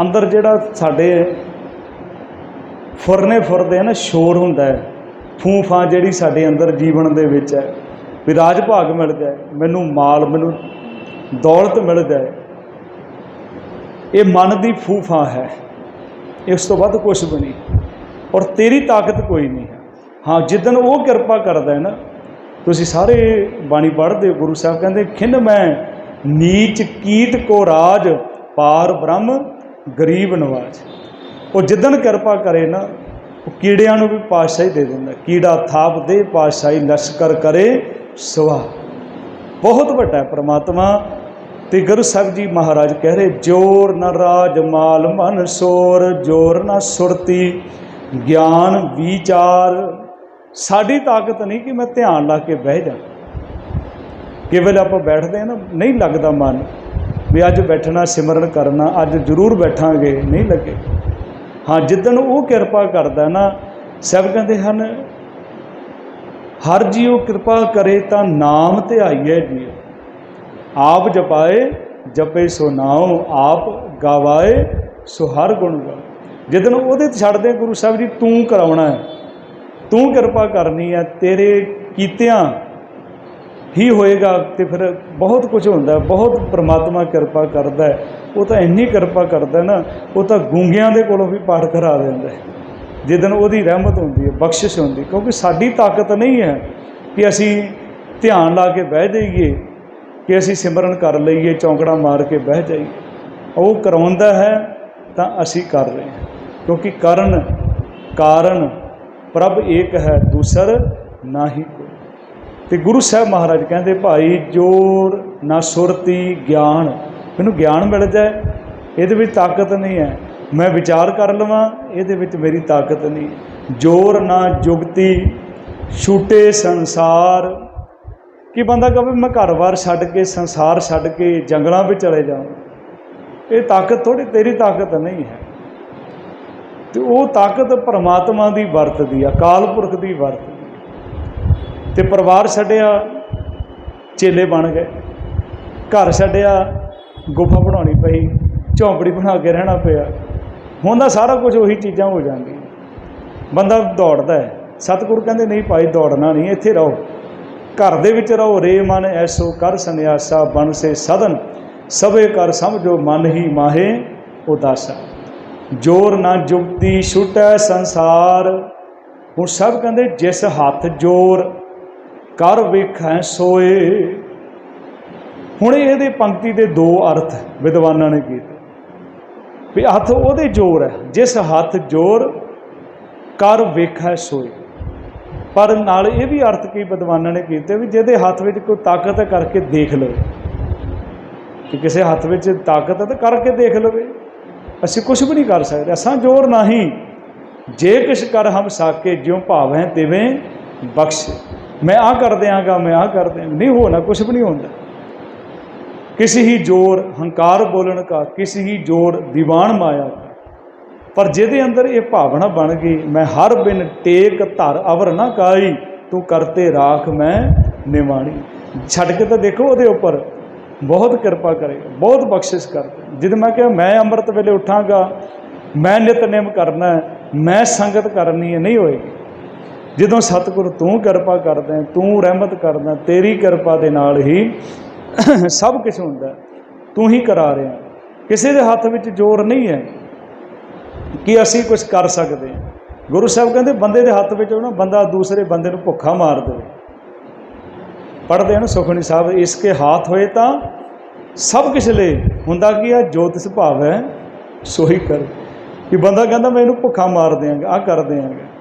ਅੰਦਰ ਜਿਹੜਾ ਸਾਡੇ ਫੁਰਨੇ ਫੁਰਦੇ ਆ ਨਾ, ਸ਼ੋਰ ਹੁੰਦਾ ਹੈ। ਫੂਫਾਂ ਜਿਹੜੀ ਸਾਡੇ ਅੰਦਰ ਜੀਵਨ ਦੇ ਵਿੱਚ ਹੈ ਵੀ ਰਾਜ ਭਾਗ ਮਿਲ ਜਾਏ ਮੈਨੂੰ ਮਾਲ, ਮੈਨੂੰ ਦੌਲਤ ਮਿਲ ਜਾਏ ਇਹ ਮਨ ਦੀ ਫੂਫਾਂ ਹੈ। ਇਸ ਤੋਂ ਵੱਧ ਕੁਝ ਵੀ ਨਹੀਂ। ਔਰ ਤੇਰੀ ਤਾਕਤ ਕੋਈ ਨਹੀਂ ਹੈ। ਹਾਂ ਜਿੱਦਨ ਉਹ ਕਿਰਪਾ ਕਰਦਾ ਹੈ ਨਾ, ਤੁਸੀਂ ਸਾਰੇ ਬਾਣੀ ਪੜ੍ਹਦੇ ਹੋ, ਗੁਰੂ ਸਾਹਿਬ ਕਹਿੰਦੇ, ਖਿੰਨ ਮੈਂ, ਨੀਚ ਕੀਟ ਕੋ ਰਾਜ, ਪਾਰ ਬ੍ਰਹਮ ਗਰੀਬ ਨਵਾਜ। ਉਹ ਜਿੱਦਨ ਕਿਰਪਾ ਕਰੇ ਨਾ, ਉਹ ਕੀੜਿਆਂ ਨੂੰ ਵੀ ਪਾਤਸ਼ਾਹੀ ਦੇ ਦਿੰਦਾ। ਕੀੜਾ ਥਾਪ ਦੇ, ਪਾਤਸ਼ਾਹੀ ਲਸ਼ਕਰ ਕਰੇ, ਸਵਾ। ਬਹੁਤ ਵੱਡਾ ਹੈ ਪ੍ਰਮਾਤਮਾ, ਤੇ ਗੁਰੂ ਸਾਹਿਬ ਜੀ ਮਹਾਰਾਜ ਕਹਿ ਰਹੇ, ਜੋਰ ਨ ਰਾਜ ਮਾਲ ਮਨ ਸੋਰ, ਜੋਰ ਨ ਸੁਰਤੀ, ਗਿਆਨ ਵਿਚਾਰ। ਸਾਡੀ ਤਾਕਤ ਨਹੀਂ ਕਿ ਮੈਂ ਧਿਆਨ ਲਾ ਕੇ ਬਹਿ ਜਾ ਕੇਵਲ ਆਪਾਂ ਬੈਠਦੇ ਆ ਨਾ, ਨਹੀਂ ਲੱਗਦਾ ਮਨ। ਵੀ ਅੱਜ ਬੈਠਣਾ, ਸਿਮਰਨ ਕਰਨਾ, ਅੱਜ ਜ਼ਰੂਰ ਬੈਠਾਂਗੇ, ਨਹੀਂ ਲੱਗੇ। ਹਾਂ, ਜਿੱਦਣ ਉਹ ਕਿਰਪਾ ਕਰਦਾ ਨਾ, ਸਭ ਕਹਿੰਦੇ ਹਨ, ਹਰ ਜੀਉ ਕਿਰਪਾ ਕਰੇ ਤਾਂ ਨਾਮ ਧਿਆਈਐ ਜੀ ਆਪ ਜਪਾਏ, ਜਪੇ ਸੋ ਨਾਉ, ਆਪ ਗਾਵਾਏ ਸੋ ਹਰ ਗੁਣ ਗਾ ਜਿੱਦਣ ਉਹਦੇ ਤੇ ਛੱਡਦੇ ਗੁਰੂ ਸਾਹਿਬ ਜੀ, ਤੂੰ ਕਰਾਉਣਾ ਹੈ, ਤੂੰ ਕਿਰਪਾ ਕਰਨੀ ਹੈ, ਤੇਰੇ ਕੀਤਿਆਂ ਹੀ ਹੋਏਗਾ ਤੇ ਫਿਰ ਬਹੁਤ ਕੁਝ ਹੁੰਦਾ ਬਹੁਤ ਪ੍ਰਮਾਤਮਾ ਕਿਰਪਾ ਕਰਦਾ ਉਹ ਤਾਂ ਇੰਨੀ ਕਿਰਪਾ ਕਰਦਾ ਨਾ, ਉਹ ਤਾਂ ਗੂੰਗਿਆਂ ਦੇ ਕੋਲੋਂ ਵੀ ਪਾਠ ਕਰਾ ਦਿੰਦਾ ਹੈ। ਜਿੱਦਣ ਉਹਦੀ ਰਹਿਮਤ ਹੁੰਦੀ ਹੈ, ਬਖਸ਼ਿਸ਼ ਹੁੰਦੀ ਕਿਉਂਕਿ ਸਾਡੀ ਤਾਕਤ ਨਹੀਂ ਹੈ ਕਿ ਅਸੀਂ ਧਿਆਨ ਲਾ ਕੇ ਬਹਿ ਜਾਈਏ, ਕਿ ਅਸੀਂ ਸਿਮਰਨ ਕਰ ਲਈਏ, ਚੌਂਕੜਾ ਮਾਰ ਕੇ ਬਹਿ ਜਾਈਏ। ਉਹ ਕਰਾਉਂਦਾ ਹੈ, ਤਾਂ ਅਸੀਂ ਕਰ ਰਹੇ ਹਾਂ। ਕਿਉਂਕਿ ਕਰਨ, ਕਾਰਨ, ਪ੍ਰਭ ਇੱਕ ਹੈ, ਦੂਸਰ ਨਾ ਹੀ ਤੇ ਗੁਰੂ ਸਾਹਿਬ ਮਹਾਰਾਜ ਕਹਿੰਦੇ, ਭਾਈ, ਜੋਰ ਨਾ ਸੁਰਤੀ, ਗਿਆਨ। ਮੈਨੂੰ ਗਿਆਨ ਮਿਲ ਜਾਏ ਇਹਦੇ ਵਿੱਚ ਤਾਕਤ ਨਹੀਂ ਹੈ। ਮੈਂ ਵਿਚਾਰ ਕਰ ਲਵਾਂ, ਇਹਦੇ ਵਿੱਚ ਮੇਰੀ ਤਾਕਤ ਨਹੀਂ ਜੋਰ ਨਾ ਜੁਗਤੀ, ਛੂਟੇ ਸੰਸਾਰ। ਕਿ ਬੰਦਾ ਕਹੇ ਮੈਂ ਘਰ-ਬਾਰ ਛੱਡ ਕੇ, ਸੰਸਾਰ ਛੱਡ ਕੇ ਜੰਗਲਾਂ ਵਿੱਚ ਚਲੇ ਜਾਵਾਂ? ਇਹ ਤਾਕਤ ਥੋੜੀ ਤੇਰੀ ਤਾਕਤ ਨਹੀਂ ਹੈ। ਤੇ ਉਹ ਤਾਕਤ ਪਰਮਾਤਮਾ ਦੀ ਵਰਤਦੀ ਆ, ਅਕਾਲ ਪੁਰਖ ਦੀ ਵਰਤਦੀ ਤੇ ਪਰਿਵਾਰ ਛੱਡਿਆ, ਚੇਲੇ ਬਣ ਗਏ। ਘਰ ਛੱਡਿਆ, ਗੁਫਾ ਬਣਾਉਣੀ ਪਈ, ਝੌਂਪੜੀ ਬਣਾ ਕੇ ਰਹਿਣਾ ਪਿਆ। ਹੁਣ ਦਾ ਸਾਰਾ ਕੁਝ ਉਹੀ ਚੀਜ਼ਾਂ ਹੋ ਜਾਂਦੀਆਂ। ਬੰਦਾ ਦੌੜਦਾ ਹੈ। ਸਤਿਗੁਰੂ ਕਹਿੰਦੇ, ਨਹੀਂ ਭਾਈ, ਦੌੜਨਾ ਨਹੀਂ, ਇੱਥੇ ਰਹੋ। ਘਰ ਦੇ ਵਿੱਚ ਰਹੋ, ਰੇ ਮਨ ਐਸੋ ਕਰ ਸੰਿਆਸਾ ਬਨ ਸੇ ਸਦਨ। ਸਭੇ ਕਰ ਸਮਝੋ, ਮਨ ਹੀ ਮਾਹੇ ਉਦਾਸਾ। ਜੋਰ ਨਾ ਜੁਗਤੀ ਛੁਟੈ ਸੰਸਾਰ। ਹੁਣ ਸਭ ਕਹਿੰਦੇ, ਜਿਸ ਹੱਥ ਜੋਰ ਕਰ ਵੇਖੈ ਸੋਏ। ਹੁਣ ਇਹਦੇ ਪੰਕਤੀ ਦੇ ਦੋ ਅਰਥ ਵਿਦਵਾਨਾਂ ਨੇ ਕੀਤੇ। ਵੀ ਹੱਥ ਉਹਦੇ ਜੋਰ ਹੈ, ਜਿਸ ਹੱਥ ਜੋਰ ਕਰ ਵੇਖੈ ਸੋਏ। ਪਰ ਨਾਲ ਇਹ ਵੀ ਅਰਥ ਕੀ ਵਿਦਵਾਨਾਂ ਨੇ ਕੀਤੇ ਵੀ ਜਿਹਦੇ ਹੱਥ ਵਿੱਚ ਕੋਈ ਤਾਕਤ ਹੈ ਕਰਕੇ ਦੇਖ ਲਵੇ। ਕਿ ਕਿਸੇ ਹੱਥ ਵਿੱਚ ਤਾਕਤ ਹੈ ਤਾਂ ਕਰਕੇ ਦੇਖ ਲਵੇ। ਅਸੀਂ ਕੁਝ ਵੀ ਨਹੀਂ ਕਰ ਸਕਦੇ, ਅਸਾਂ ਜੋਰ ਨਹੀਂ। ਜੇ ਕਿਛ ਕਰ ਹਮ ਸਾਕੇ, ਜਿਉ ਭਾਵ ਹੈ ਤਿਵੇਂ ਬਖਸ਼। ਮੈਂ ਆ ਕਰ ਦਿਆਂਗਾ, ਮੈਂ ਆ ਕਰ ਦਿਆਂ ਨਹੀਂ ਹੋਣਾ ਕੁਝ ਵੀ ਨਹੀਂ ਹੁੰਦਾ। ਕਿਸੇ ਹੀ ਜੋਰ ਹੰਕਾਰ ਬੋਲਣ ਕਾ, ਕਿਸੇ ਹੀ ਜੋਰ ਦੀਵਾਨ ਮਾਇਆ ਕਾ। ਪਰ ਜਿਹਦੇ ਅੰਦਰ ਇਹ ਭਾਵਨਾ ਬਣ ਗਈ, ਮੈਂ ਹਰ ਬਿਨ ਟੇਕ ਧਰ ਅਵਰ ਨਾ ਕਾਈ, ਤੂੰ ਕਰਤੇ ਰਾਖ ਮੈਂ ਨਿਵਾਣੀ। ਛੱਡ ਕੇ ਤਾਂ ਦੇਖੋ ਉਹਦੇ ਉੱਪਰ ਬਹੁਤ ਕਿਰਪਾ ਕਰੇਗਾ, ਬਹੁਤ ਬਖਸ਼ਿਸ਼ ਕਰਦਾ। ਜਦ ਮੈਂ ਕਿਹਾ, ਮੈਂ ਅੰਮ੍ਰਿਤ ਵੇਲੇ ਉਠਾਂਗਾ, ਮੈਂ ਨਿਤਨੇਮ ਕਰਨਾ ਮੈਂ ਸੰਗਤ ਕਰਨੀ ਹੈ, ਨਹੀਂ ਹੋਏਗੀ। ਜਦੋਂ ਸਤਿਗੁਰ ਤੂੰ ਕਿਰਪਾ ਕਰਦਾ ਤੂੰ ਰਹਿਮਤ ਕਰਦਾ ਤੇਰੀ ਕਿਰਪਾ ਦੇ ਨਾਲ ਹੀ ਸਭ ਕੁਝ ਹੁੰਦਾ ਤੂੰ ਹੀ ਕਰਾ ਰਿਹਾ ਕਿਸੇ ਦੇ ਹੱਥ ਵਿੱਚ ਜ਼ੋਰ ਨਹੀਂ ਹੈ ਕਿ ਅਸੀਂ ਕੁਝ ਕਰ ਸਕਦੇ ਹਾਂ। ਗੁਰੂ ਸਾਹਿਬ ਕਹਿੰਦੇ, ਬੰਦੇ ਦੇ ਹੱਥ ਵਿੱਚ ਹੋਣਾ, ਬੰਦਾ ਦੂਸਰੇ ਬੰਦੇ ਨੂੰ ਭੁੱਖਾ ਮਾਰ ਦੇਵੇ। ਪੜ੍ਹਦੇ ਹਨ ਸੁਖਣੀ ਸਾਹਿਬ, ਇਸ ਕੇ ਹਾਥ ਹੋਏ ਤਾਂ ਸਭ ਕੁਛ ਲੈ। ਹੁੰਦਾ ਕੀ ਆ? ਜੋਤ ਸੁਭਾਵ ਹੈ ਸੋਈ ਕਰ। ਕਿ ਬੰਦਾ ਕਹਿੰਦਾ, ਮੈਂ ਇਹਨੂੰ ਭੁੱਖਾ ਮਾਰ ਦਿਆਂਗਾ ਆ ਕਰ ਦਿਆਂਗਾ।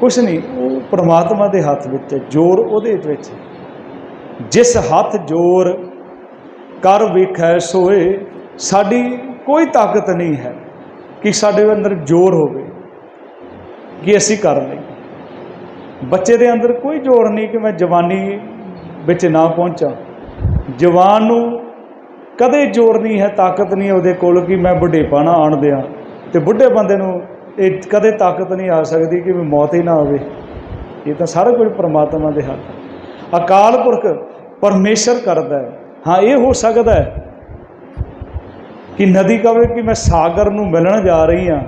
ਕੁਛ ਨਹੀਂ, ਉਹ ਪ੍ਰਮਾਤਮਾ ਦੇ ਹੱਥ ਵਿੱਚ ਹੈ ਜ਼ੋਰ ਉਹਦੇ ਵਿੱਚ। ਜਿਸ ਹੱਥ ਜ਼ੋਰ ਕਰ ਵੇਖੈ ਸੋਏ, ਸਾਡੀ ਕੋਈ ਤਾਕਤ ਨਹੀਂ ਹੈ ਕਿ ਸਾਡੇ ਅੰਦਰ ਜ਼ੋਰ ਹੋਵੇ, ਕਿ ਅਸੀਂ ਕਰ ਲਈਏ। ਬੱਚੇ ਦੇ ਅੰਦਰ ਕੋਈ ਜ਼ੋਰ ਨਹੀਂ ਕਿ ਮੈਂ ਜਵਾਨੀ ਵਿੱਚ ਨਾ ਪਹੁੰਚਾਂ। ਜਵਾਨ ਨੂੰ ਕਦੇ ਜ਼ੋਰ ਨਹੀਂ ਹੈ, ਤਾਕਤ ਨਹੀਂ ਉਹਦੇ ਕੋਲ ਕਿ ਮੈਂ ਬੁਢੇਪਾ ਨਾ ਆਣ ਦਿਆਂ ਤੇ ਬੁੱਢੇ ਬੰਦੇ ਨੂੰ ਇਹ ਕਦੇ ਤਾਕਤ ਨਹੀਂ ਆ ਸਕਦੀ ਕਿ ਵੀ ਮੌਤ ਹੀ ਨਾ ਆਵੇ ਇਹ ਤਾਂ ਸਾਰਾ ਕੁਝ ਪ੍ਰਮਾਤਮਾ ਦੇ ਹੱਥ ਹੈ। ਅਕਾਲ ਪੁਰਖ ਪਰਮੇਸ਼ਰ ਕਰਦਾ ਹੈ। ਹਾਂ, ਇਹ ਹੋ ਸਕਦਾ ਹੈ ਕਿ ਨਦੀ ਕਵੇ ਕਿ ਮੈਂ ਸਾਗਰ ਨੂੰ ਮਿਲਣ ਜਾ ਰਹੀ ਹਾਂ।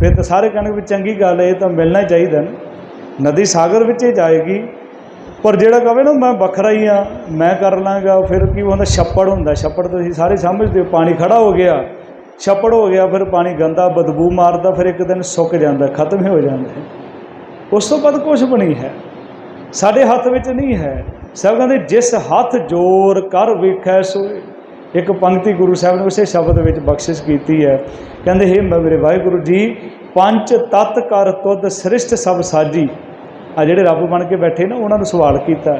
ਫਿਰ ਤਾਂ ਸਾਰੇ ਕਹਿਣਗੇ ਵੀ ਚੰਗੀ ਗੱਲ ਹੈ, ਇਹ ਤਾਂ ਮਿਲਣਾ ਹੀ ਚਾਹੀਦਾ ਨਾ। ਨਦੀ ਸਾਗਰ ਵਿੱਚ ਹੀ ਜਾਏਗੀ। ਪਰ ਜਿਹੜਾ ਕਵੇ ਨਾ, ਮੈਂ ਵੱਖਰਾ ਹੀ ਆ ਮੈਂ ਕਰ ਲਾਂਗਾ, ਫਿਰ ਕੀ ਹੁੰਦਾ? ਛੱਪੜ ਹੁੰਦਾ। ਛੱਪੜ ਤੁਸੀਂ ਸਾਰੇ ਸਮਝਦੇ ਹੋ, ਪਾਣੀ ਖੜਾ ਹੋ ਗਿਆ। ਛੱਪੜ ਹੋ ਗਿਆ, ਫਿਰ ਪਾਣੀ ਗੰਦਾ, ਬਦਬੂ ਮਾਰਦਾ, ਫਿਰ ਇੱਕ ਦਿਨ ਸੁੱਕ ਜਾਂਦਾ, ਖਤਮ ਹੀ ਹੋ ਜਾਂਦਾ ਹੈ। ਉਸ ਤੋਂ ਬਾਅਦ ਕੁਝ ਵੀ ਨਹੀਂ ਹੈ। ਸਾਡੇ ਹੱਥ ਵਿੱਚ ਨਹੀਂ ਹੈ। ਸਭ ਕਹਿੰਦੇ, ਜਿਸ ਹੱਥ ਜੋਰ ਕਰ ਵੇਖੈ ਸੋਏ। ਇੱਕ ਪੰਕਤੀ ਗੁਰੂ ਸਾਹਿਬ ਨੇ ਉਸੇ ਸ਼ਬਦ ਵਿੱਚ ਬਖਸ਼ਿਸ਼ ਕੀਤੀ ਹੈ। ਕਹਿੰਦੇ, ਹੇ ਮੇਰੇ ਵਾਹਿਗੁਰੂ ਜੀ, ਪੰਜ ਤਤ ਕਰ ਤੁਧ ਸ੍ਰਿਸ਼ਟ ਸਭ ਸਾਜੀ। ਆ ਜਿਹੜੇ ਰੱਬ ਬਣ ਕੇ ਬੈਠੇ ਨਾ, ਉਹਨਾਂ ਨੂੰ ਸਵਾਲ ਕੀਤਾ।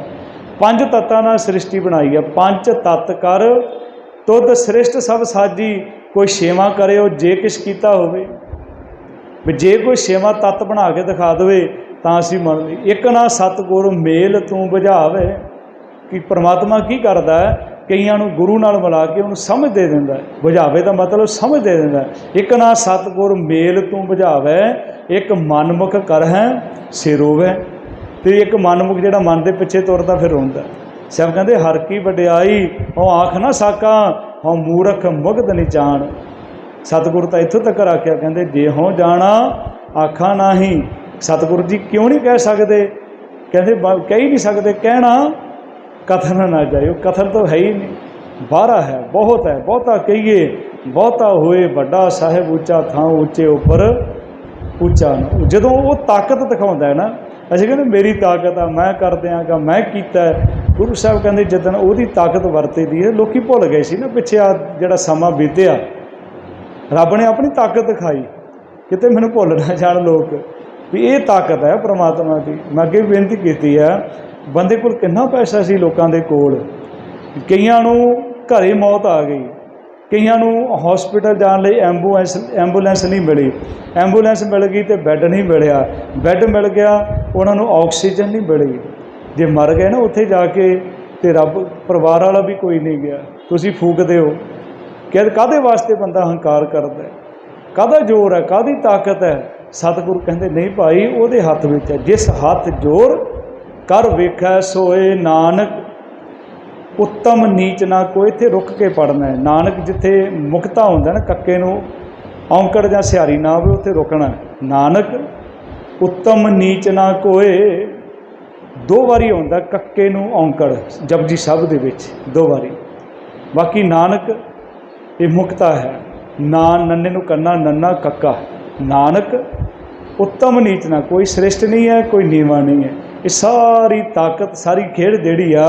ਪੰਜ ਤੱਤਾਂ ਨਾਲ ਸ੍ਰਿਸ਼ਟੀ ਬਣਾਈ ਹੈ। ਪੰਜ ਤਤ ਕਰ ਤੁਧ ਸ੍ਰਿਸ਼ਟ ਸਭ ਸਾਜੀ। ਕੋਈ ਛੇਵਾਂ ਕਰੇ ਉਹ ਜੇ ਕਿਛ ਕੀਤਾ ਹੋਵੇ। ਵੀ ਜੇ ਕੋਈ ਛੇਵਾਂ ਤੱਤ ਬਣਾ ਕੇ ਦਿਖਾ ਦੇਵੇ, ਤਾਂ ਅਸੀਂ ਮੰਨ ਲਈ। ਇੱਕ ਨਾ ਸਤਿਗੁਰ ਮੇਲ ਤੂੰ ਬੁਝਾਵੇ। ਕਿ ਪ੍ਰਮਾਤਮਾ ਕੀ ਕਰਦਾ ਹੈ? ਕਈਆਂ ਨੂੰ ਗੁਰੂ ਨਾਲ ਮਿਲਾ ਕੇ ਉਹਨੂੰ ਸਮਝ ਦੇ ਦਿੰਦਾ ਬੁਝਾਵੇ ਦਾ ਮਤਲਬ ਸਮਝ ਦੇ ਦਿੰਦਾ ਇੱਕ ਨਾ ਸਤਿਗੁਰ ਮੇਲ ਤੂੰ ਬੁਝਾਵੇ। ਇੱਕ ਮਨਮੁਖ ਕਰ ਹੈ, ਸੇ ਰੋਵੇ। ਤੇ ਇੱਕ ਮਨਮੁਖ ਜਿਹੜਾ ਮਨ ਦੇ ਪਿੱਛੇ ਤੁਰਦਾ, ਫਿਰ ਹੁੰਦਾ ਸਭ ਕਹਿੰਦੇ, ਹਰ ਕੀ ਵਡਿਆਈ, ਉਹ ਆਖ ਨਾ ਸਾਕਾਂ ਹਉ ਮੂਰਖ ਮੁਗਧ ਨੀ ਜਾਣ। ਸਤਿਗੁਰ ਤਾਂ ਇੱਥੋਂ ਤੱਕ ਆਖਿਆ, ਕਹਿੰਦੇ, ਜੇ ਹੋ ਜਾਣਾ, ਆਖਾਂ ਨਹੀਂ, ਸਤਿਗੁਰੂ ਜੀ ਕਿਉਂ ਨਹੀਂ ਕਹਿ ਸਕਦੇ? ਕਹਿੰਦੇ ਕਹਿ ਹੀ ਨਹੀਂ ਸਕਦੇ, ਕਹਿਣਾ ਕਥਨ ਨਾ ਜਾਇਓ, ਕਥਨ ਤਾਂ ਹੈ ਹੀ ਨਹੀਂ ਬਾਹਰਾ ਹੈ, ਬਹੁਤ ਹੈ, ਬਹੁਤਾ ਕਹੀਏ, ਬਹੁਤਾ ਹੋਏ, ਵੱਡਾ ਸਾਹਿਬ ਉੱਚਾ ਥਾਂ ਉੱਚੇ ਉੱਪਰ ਉੱਚਾ ਨਾ। ਜਦੋਂ ਉਹ ਤਾਕਤ ਦਿਖਾਉਂਦਾ ਹੈ ਨਾ, ਅਸੀਂ ਕਹਿੰਦੇ, ਮੇਰੀ ਤਾਕਤ ਆ, ਮੈਂ ਕਰ ਦਿਆਂਗਾ, ਮੈਂ ਕੀਤਾ ਗੁਰੂ ਸਾਹਿਬ ਕਹਿੰਦੇ ਜਦੋਂ ਉਹਦੀ ਤਾਕਤ ਵਰਤੇ ਦੀ ਹੈ, ਲੋਕੀ ਭੁੱਲ ਗਏ ਸੀ ਨਾ, ਪਿੱਛੇ ਆ ਜਿਹੜਾ ਸਮਾਂ ਬੀਤਿਆ। ਰੱਬ ਨੇ ਆਪਣੀ ਤਾਕਤ ਦਿਖਾਈ। ਕਿਤੇ ਮੈਨੂੰ ਭੁੱਲ ਨਾ ਜਾਣ ਲੋਕ ਵੀ ਇਹ ਤਾਕਤ ਹੈ ਪ੍ਰਮਾਤਮਾ ਦੀ। ਮੈਂ ਅੱਗੇ ਬੇਨਤੀ ਕੀਤੀ ਹੈ, ਬੰਦੇ ਕੋਲ ਕਿੰਨਾ ਪੈਸਾ ਸੀ ਲੋਕਾਂ ਦੇ ਕੋਲ? ਕਈਆਂ ਨੂੰ ਘਰੇ ਮੌਤ ਆ ਗਈ। ਕਈਆਂ ਨੂੰ ਹਸਪੀਟਲ ਜਾਣ ਲਈ ਐਂਬੂਲੈਂਸ ਐਂਬੂਲੈਂਸ ਨਹੀਂ ਮਿਲੀ। ਐਂਬੂਲੈਂਸ ਮਿਲ ਗਈ ਤੇ ਬੈੱਡ ਨਹੀਂ ਮਿਲਿਆ। ਬੈੱਡ ਮਿਲ ਗਿਆ, ਉਹਨਾਂ ਨੂੰ ਆਕਸੀਜਨ ਨਹੀਂ ਮਿਲੀ। ਜੇ ਮਰ ਗਏ ਨਾ ਉੱਥੇ ਜਾ ਕੇ ਤੇ ਰੱਬ ਪਰਿਵਾਰ ਵਾਲਾ ਵੀ ਕੋਈ ਨਹੀਂ ਗਿਆ। ਤੁਸੀਂ ਫੂਕਦੇ ਹੋ। ਕਿ ਕਾਦੇ ਵਾਸਤੇ ਬੰਦਾ ਹੰਕਾਰ ਕਰਦਾ ਹੈ? ਕਾਹਦਾ ਜ਼ੋਰ ਹੈ? ਕਾਹਦੀ ਤਾਕਤ ਹੈ? ਸਤਿਗੁਰੂ ਕਹਿੰਦੇ, ਨਹੀਂ ਭਾਈ, ਉਹਦੇ ਹੱਥ ਵਿੱਚ ਹੈ। ਜਿਸ ਹੱਥ ਜ਼ੋਰ ਕਰ ਵੇਖੈ ਸੋਏ ਨਾਨਕ, ਉੱਤਮ ਨੀਚ ਨਾ ਕੋਈ, ਇੱਥੇ ਰੁਕ ਕੇ ਪੜਨਾ ਹੈ। ਨਾਨਕ ਜਿੱਥੇ ਮੁਕਤਾ ਹੁੰਦਾ ਨਾ ਕੱਕੇ ਨੂੰ, ਔਂਕੜ ਜਾਂ ਸਿਹਾਰੀ ਨਾ ਹੋਵੇ, ਉੱਥੇ ਰੁਕਣਾ ਨਾਨਕ, ਉੱਤਮ ਨੀਚ ਨਾ ਕੋਏ ਦੋ ਵਾਰੀ ਆਉਂਦਾ ਕੱਕੇ ਨੂੰ ਔਂਕੜ, ਜਪਜੀ ਸਾਹਿਬ ਦੇ ਵਿੱਚ, ਦੋ ਵਾਰੀ। ਬਾਕੀ ਨਾਨਕ, ਇਹ ਮੁਕਤਾ ਹੈ। ਨਾਨ ਨੰਨੇ ਨੂੰ ਕੰਨਾ, ਨੰਨਾ ਕੱਕਾ। ਨਾਨਕ, ਉੱਤਮ ਨੀਚ ਨਾ, ਕੋਈ ਸ੍ਰਿਸ਼ਟ ਨਹੀਂ ਹੈ, ਕੋਈ ਨੀਵਾ ਨਹੀਂ ਹੈ। ਇਹ ਸਾਰੀ ਤਾਕਤ, ਸਾਰੀ ਖੇਡ ਜਿਹੜੀ ਆ,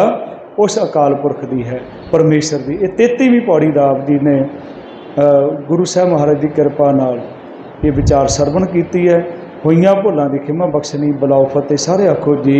ਉਸ ਅਕਾਲ ਪੁਰਖ ਦੀ ਹੈ, ਪਰਮੇਸ਼ਰ ਦੀ। ਇਹ 33ਵੀਂ ਪੌੜੀ ਦਾ ਆਪ ਜੀ ਨੇ ਗੁਰੂ ਸਾਹਿਬ ਮਹਾਰਾਜ ਦੀ ਕਿਰਪਾ ਨਾਲ ਇਹ ਵਿਚਾਰ ਸਰਵਣ ਕੀਤੀ ਹੈ। ਹੋਈਆਂ ਭੁੱਲਾਂ ਦੀ ਖਿਮਾ ਬਖਸ਼ਣੀ, ਬਲਾਉ ਫਤਿਹ, ਸਾਰੇ ਆਖੋ ਜੀ।